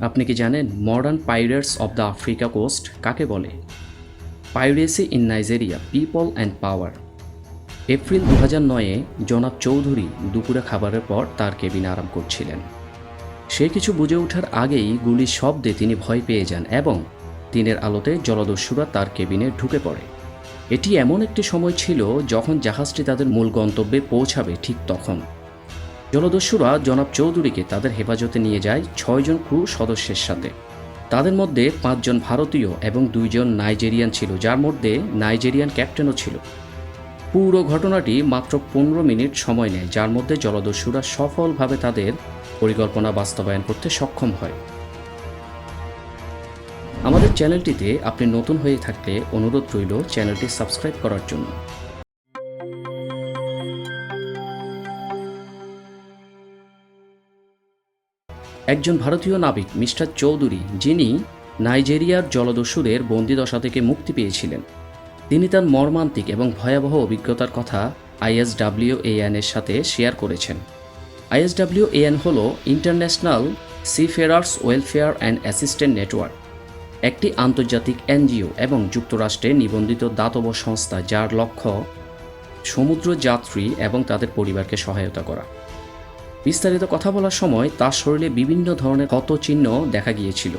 আপনি কি জানেন modern pirates of the Africa coast কাকে বলে? Piracy in Nigeria people and power April দু হাজার নয়ে জনাব চৌধুরী দুপুরে খাবারের পর তার কেবিন আরাম করছিলেন। সে কিছু বুঝে ওঠার আগেই গুলির শব্দে তিনি ভয় পেয়ে যান এবং দিনের আলোতে জলদস্যুরা তার কেবিনে ঢুকে পড়ে। এটি এমন একটি সময় ছিল যখন জাহাজটি তাদের মূল গন্তব্যে পৌঁছাবে ঠিক তখন। জলদস্যুরা জনাব চৌধুরীকে তাদের হেফাজতে নিয়ে যায় ছয়জন ক্রু সদস্যের সাথে। তাদের মধ্যে পাঁচজন ভারতীয় এবং দুইজন নাইজেরিয়ান ছিল, যার মধ্যে নাইজেরিয়ান ক্যাপ্টেনও ছিল। পুরো ঘটনাটি মাত্র পনেরো মিনিট সময় নেয়, যার মধ্যে জলদস্যুরা সফলভাবে তাদের পরিকল্পনা বাস্তবায়ন করতে সক্ষম হয়। আমাদের চ্যানেলটিতে আপনি নতুন হয়ে থাকলে অনুরোধ রইল চ্যানেলটি সাবস্ক্রাইব করার জন্য। একজন ভারতীয় নাবিক, মিস্টার চৌধুরী, যিনি নাইজেরিয়ার জলদস্যুদের বন্দিদশা থেকে মুক্তি পেয়েছিলেন। তিনি তার মর্মান্তিক এবং ভয়াবহ অভিজ্ঞতার কথা আইএসডাব্লিউ এর সাথে শেয়ার করেছেন। আইএসডাব্লিউ এন হল international seafarers welfare and assistant network, একটি আন্তর্জাতিক এনজিও এবং যুক্তরাষ্ট্রে নিবন্ধিত দাতব্য সংস্থা যার লক্ষ্য সমুদ্র যাত্রী এবং তাদের পরিবারকে সহায়তা করা। বিস্তারিত কথা বলার সময় তার শরীরে বিভিন্ন ধরনের ক্ষত চিহ্ন দেখা গিয়েছিল,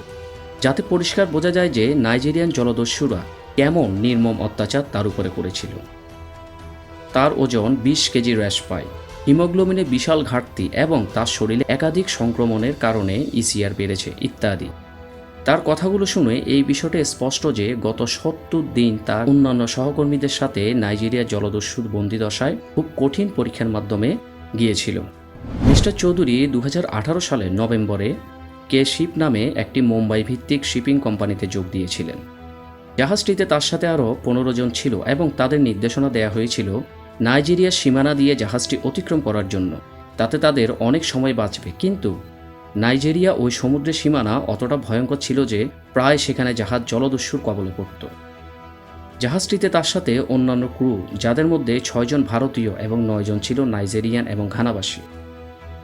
যাতে পরিষ্কার বোঝা যায় যে নাইজেরিয়ান জলদস্যুরা কেমন নির্মম অত্যাচার তার উপরে করেছিল। তার ওজন বিশ কেজি হ্রাস পায়। হিমোগ্লোবিনে বিশাল ঘাটতি এবং তার শরীরে একাধিক সংক্রমণের কারণে ইসিআর বেড়েছে ইত্যাদি। তার কথাগুলো শুনে এই বিষয়টা স্পষ্ট যে গত সত্তর দিন তার অন্যান্য সহকর্মীদের সাথে নাইজেরিয়া জলদস্যুর বন্দিদশায় খুব কঠিন পরীক্ষার মাধ্যমে গিয়েছিল। মিস্টার চৌধুরী দু হাজার আঠারো সালের নভেম্বরে কে শিপ নামে একটি মুম্বাই ভিত্তিক শিপিং কোম্পানিতে যোগ দিয়েছিলেন। জাহাজটিতে তার সাথে আরও পনেরো জন ছিল এবং তাদের নির্দেশনা দেওয়া হয়েছিল নাইজেরিয়ার সীমানা দিয়ে জাহাজটি অতিক্রম করার জন্য। তাতে তাদের অনেক সময় বাঁচবে। কিন্তু নাইজেরিয়া ওই সমুদ্রের সীমানা অতটা ভয়ঙ্কর ছিল যে প্রায় সেখানে জাহাজ জলদস্যুর কবলে পড়ত। জাহাজটিতে তার সাথে অন্যান্য ক্রু, যাদের মধ্যে ছয়জন ভারতীয় এবং নয়জন ছিল নাইজেরিয়ান এবং ঘানাবাসী।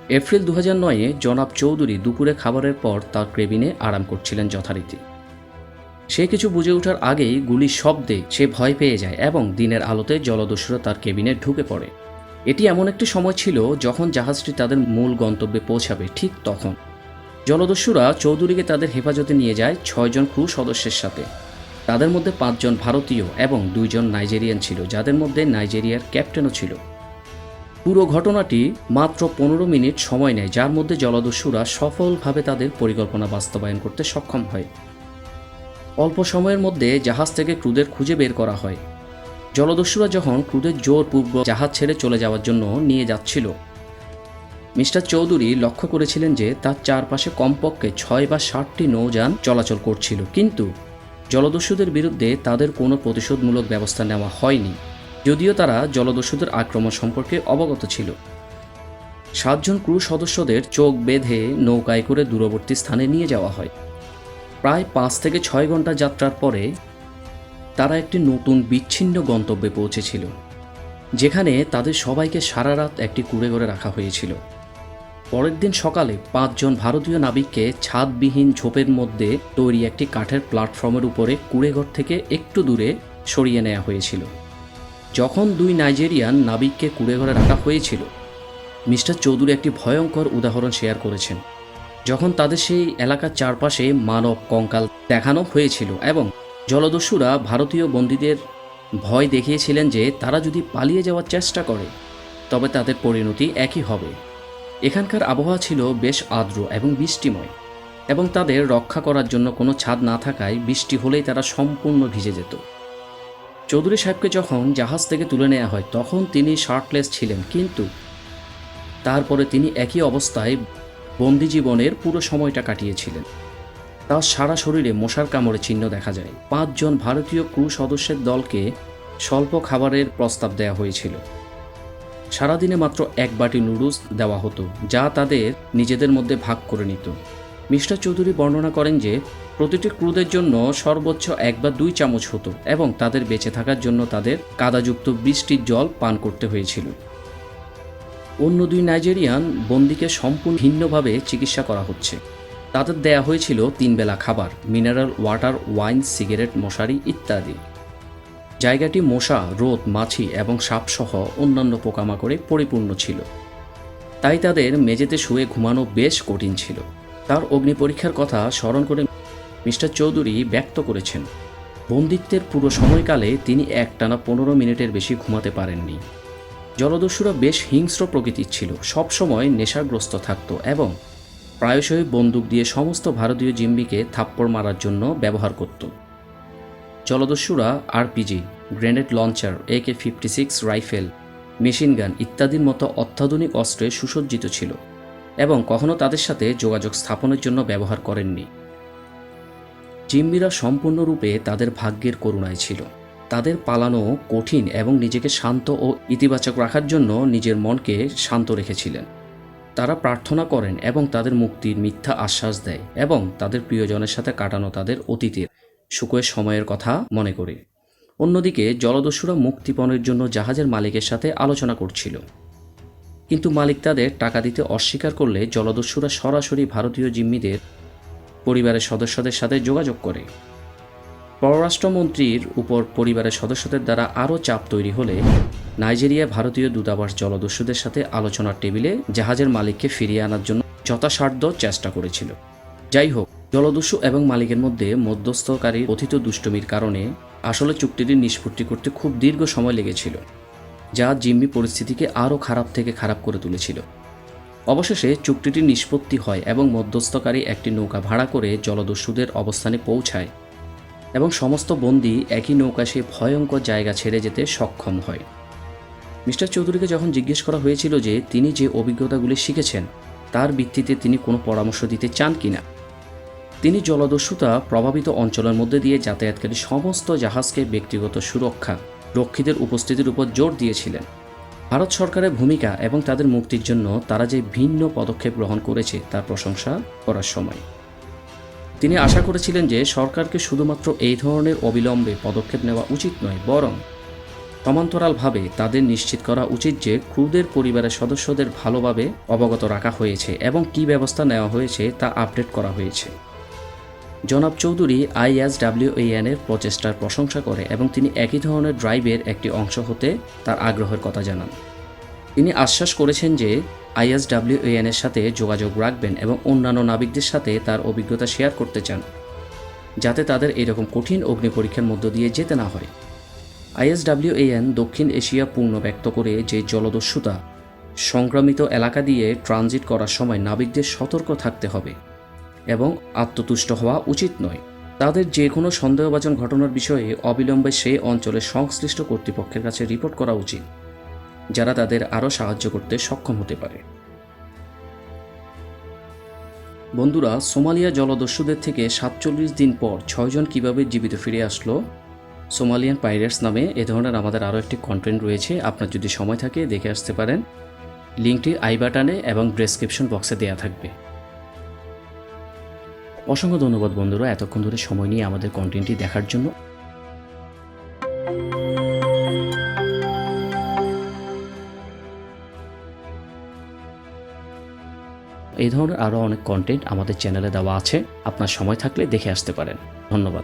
এপ্রিল দু হাজার নয়ে জনাব চৌধুরী দুপুরে খাবারের পর তার কেবিনে আরাম করছিলেন যথারীতি। সে কিছু বুঝে ওঠার আগেই গুলির শব্দে সে ভয় পেয়ে যায় এবং দিনের আলোতে জলদস্যুরা তার কেবিনে ঢুকে পড়ে। এটি এমন একটি সময় ছিল যখন জাহাজটি তাদের মূল গন্তব্যে পৌঁছাবে ঠিক তখন। জলদস্যুরা চৌধুরীকে তাদের হেফাজতে নিয়ে যায় ছয়জন ক্রু সদস্যের সাথে। তাদের মধ্যে পাঁচজন ভারতীয় এবং দুইজন নাইজেরিয়ান ছিল, যাদের মধ্যে নাইজেরিয়ার ক্যাপ্টেনও ছিল। পুরো ঘটনাটি মাত্র পনেরো মিনিট সময় নেয়, যার মধ্যে জলদস্যুরা সফলভাবে তাদের পরিকল্পনা বাস্তবায়ন করতে সক্ষম হয়। অল্প সময়ের মধ্যে জাহাজ থেকে ক্রুদের খুঁজে বের করা হয়। জলদস্যুরা যখন ক্রুদের জোরপূর্বক জাহাজ ছেড়ে চলে যাওয়ার জন্য নিয়ে যাচ্ছিল, মিস্টার চৌধুরী লক্ষ্য করেছিলেন যে তার চারপাশে কমপক্ষে ছয় বা ষাটটি নৌযান চলাচল করছিল, কিন্তু জলদস্যুদের বিরুদ্ধে তাদের কোনো প্রতিশোধমূলক ব্যবস্থা নেওয়া হয়নি। যদিও তারা জলদস্যুদের আক্রমণ সম্পর্কে অবগত ছিল। সাতজন ক্রু সদস্যদের চোখ বেঁধে নৌকায় করে দূরবর্তী স্থানে নিয়ে যাওয়া হয়। প্রায় পাঁচ থেকে ছয় ঘণ্টা যাত্রার পরে তারা একটি নতুন বিচ্ছিন্ন গন্তব্যে পৌঁছেছিল, যেখানে তাদের সবাইকে সারা রাত একটি কুড়ে ঘরে রাখা হয়েছিল। পরের দিন সকালে পাঁচজন ভারতীয় নাবিককে ছাদবিহীন ঝোপের মধ্যে তৈরি একটি কাঠের প্ল্যাটফর্মের উপরে কুড়েঘর থেকে একটু দূরে সরিয়ে নেওয়া হয়েছিল। যখন দুই নাইজেরিয়ান নাবিককে কুড়েঘরে রাখা হয়েছিল, মিস্টার চৌধুরী একটি ভয়ঙ্কর উদাহরণ শেয়ার করেছেন, যখন তাদের সেই এলাকার চারপাশে মানব কঙ্কাল দেখানো হয়েছিল এবং জলদস্যুরা ভারতীয় বন্দীদের ভয় দেখিয়েছিলেন যে তারা যদি পালিয়ে যাওয়ার চেষ্টা করে, তবে তাদের পরিণতি একই হবে। এখানকার আবহাওয়া ছিল বেশ আর্দ্র এবং বৃষ্টিময় এবং তাদের রক্ষা করার জন্য কোনো ছাদ না থাকায় বৃষ্টি হলেই তারা সম্পূর্ণ ভিজে যেত। চৌধুরী সাহেবকে যখন জাহাজ থেকে তুলে নেওয়া হয়, তখন তিনি শার্টলেস ছিলেন, কিন্তু তারপরে তিনি একই অবস্থায় বন্দি জীবনের পুরো সময়টা কাটিয়েছিলেন। তার সারা শরীরে মশার কামড়ে চিহ্ন দেখা যায়। পাঁচজন ভারতীয় ক্রু সদস্যের দলকে স্বল্প খাবারের প্রস্তাব দেওয়া হয়েছিল। সারাদিনে মাত্র এক বাটি নুডলস দেওয়া হতো, যা তাদের নিজেদের মধ্যে ভাগ করে নিত। মিস্টার চৌধুরী বর্ণনা করেন যে, প্রতিটি ক্রুদের জন্য সর্বোচ্চ এক বা দুই চামচ হতো এবং তাদের বেঁচে থাকার জন্য তাদের কাদাযুক্ত বৃষ্টির জল পান করতে হয়েছিল। অন্য দুই নাইজেরিয়ান বন্দিকে সম্পূর্ণ ভিন্নভাবে চিকিৎসা করা হচ্ছে। তাদের দেয়া হয়েছিল তিন বেলা খাবার, মিনারেল ওয়াটার, ওয়াইন, সিগারেট, মশারি ইত্যাদি। জায়গাটি মশা, রোদ, মাছি এবং সাপসহ অন্যান্য পোকামাকড়ে পরিপূর্ণ ছিল। তাই তাদের মেঝেতে শুয়ে ঘুমানো বেশ কঠিন ছিল। তার অগ্নি পরীক্ষার কথা স্মরণ করে মিস্টার চৌধুরী ব্যক্ত করেছেন। বন্দিত্বের পুরো সময়কালে তিনি একটানা পনেরো মিনিটের বেশি ঘুমাতে পারেননি। জলদস্যুরা বেশ হিংস্র প্রকৃতির ছিল। সবসময় নেশাগ্রস্ত থাকত এবং প্রায়শই বন্দুক দিয়ে সমস্ত ভারতীয় জিম্বিকে থাপ্পড় মারার জন্য ব্যবহার করত। জলদস্যুরা RPG, grenade launcher AK fifty six, rifle machine gun ইত্যাদির মতো অত্যাধুনিক অস্ত্রে সুসজ্জিত ছিল। এবং কখনো তাদের সাথে যোগাযোগ স্থাপনের জন্য ব্যবহার করেননি। জিম্বিরা সম্পূর্ণরূপে তাদের ভাগ্যের করুণায় ছিল। তাদের পালানো কঠিন এবং নিজেকে শান্ত ও ইতিবাচক রাখার জন্য নিজের মনকে শান্ত রেখেছিলেন। তারা প্রার্থনা করেন এবং তাদের মুক্তির মিথ্যা আশ্বাস দেয় এবং তাদের প্রিয়জনের সাথে কাটানো তাদের অতীতের সুখের সময়ের কথা মনে করে। অন্যদিকে জলদস্যুরা মুক্তিপণের জন্য জাহাজের মালিকের সাথে আলোচনা করছিল। কিন্তু মালিক তাদের টাকা দিতে অস্বীকার করলে জলদস্যুরা সরাসরি ভারতীয় জিম্মিদের পরিবারের সদস্যদের সাথে যোগাযোগ করে। পররাষ্ট্রমন্ত্রীর উপর পরিবারের সদস্যদের দ্বারা আরও চাপ তৈরি হলে নাইজেরিয়া ভারতীয় দূতাবাস জলদস্যুদের সাথে আলোচনার টেবিলে জাহাজের মালিককে ফিরিয়ে আনার জন্য যথাসাধ্য চেষ্টা করেছিল। যাই হোক, জলদস্যু এবং মালিকের মধ্যে মধ্যস্থকারী কথিত দুষ্টমির কারণে আসলে চুক্তিটি নিষ্পত্তি করতে খুব দীর্ঘ সময় লেগেছিল। যা জিম্মি পরিস্থিতিকে আরও খারাপ থেকে খারাপ করে তুলেছিল। অবশেষে চুক্তিটি নিষ্পত্তি হয় এবং মধ্যস্থকারী একটি নৌকা ভাড়া করে জলদস্যুদের অবস্থানে পৌঁছায় এবং সমস্ত বন্দী একই নৌকা সে ভয়ঙ্কর জায়গা ছেড়ে যেতে সক্ষম হয়। মিস্টার চৌধুরীকে যখন জিজ্ঞেস করা হয়েছিল যে তিনি যে অভিজ্ঞতাগুলি শিখেছেন, তার ভিত্তিতে তিনি কোনো পরামর্শ দিতে চান কিনা, তিনি জলদস্যুতা প্রভাবিত অঞ্চলের মধ্যে দিয়ে যাতায়াতকারী সমস্ত জাহাজকে ব্যক্তিগত সুরক্ষা রক্ষীদের উপস্থিতির উপর জোর দিয়েছিলেন। ভারত সরকারের ভূমিকা এবং তাদের মুক্তির জন্য তারা যে ভিন্ন পদক্ষেপ গ্রহণ করেছে তার প্রশংসা করার সময়। তিনি আশা করেছিলেন যে সরকারকে শুধুমাত্র এই ধরনের অবিলম্বে পদক্ষেপ নেওয়া উচিত নয়, বরং সমান্তরালভাবে তাদের নিশ্চিত করা উচিত যে ক্রুদের পরিবারের সদস্যদের ভালোভাবে অবগত রাখা হয়েছে এবং কী ব্যবস্থা নেওয়া হয়েছে তা আপডেট করা হয়েছে। জনাব চৌধুরী আইএসডাব্লিউএএন এর প্রচেষ্টার প্রশংসা করে এবং তিনি একই ধরনের ড্রাইভের একটি অংশ হতে তার আগ্রহের কথা জানান। তিনি আশ্বাস করেছেন যে আইএসডাব্লিউএএন এর সাথে যোগাযোগ রাখবেন এবং অন্যান্য নাবিকদের সাথে তার অভিজ্ঞতা শেয়ার করতে চান, যাতে তাদের এরকম কঠিন অগ্নি পরীক্ষার মধ্য দিয়ে যেতে না হয়। আইএসডাব্লিউএএন দক্ষিণ এশিয়া পূর্ণ ব্যক্ত করে যে জলদস্যুতা সংক্রামিত এলাকা দিয়ে ট্রানজিট করার সময় নাবিকদের সতর্ক থাকতে হবে। এবং আত্মতুষ্ট হওয়া উচিত নয়। তাদের যে কোনো সন্দেহভাজন ঘটনার বিষয়ে অবিলম্বে সেই অঞ্চলের সংশ্লিষ্ট কর্তৃপক্ষের কাছে রিপোর্ট করা উচিত, যারা তাদের আরও সাহায্য করতে সক্ষম হতে পারে। বন্ধুরা, সোমালিয়া জলদস্যুদের থেকে সাতচল্লিশ দিন পর ছয়জন কীভাবে জীবিত ফিরে আসলো? সোমালিয়ান পাইরেটস নামে এ ধরনের আমাদের আরও একটি কন্টেন্ট রয়েছে, আপনার যদি সময় থাকে দেখে আসতে পারেন। লিঙ্কটি আই বাটনে এবং ডেসক্রিপশন বক্সে দেওয়া থাকবে। অসংখ্য ধন্যবাদ বন্ধুরা, এতক্ষণ ধরে সময় নিয়ে আমাদের কন্টেন্টটি দেখার জন্য। এই ধরনের আরও অনেক কন্টেন্ট আমাদের চ্যানেলে দেওয়া আছে, আপনার সময় থাকলে দেখে আসতে পারেন। ধন্যবাদ।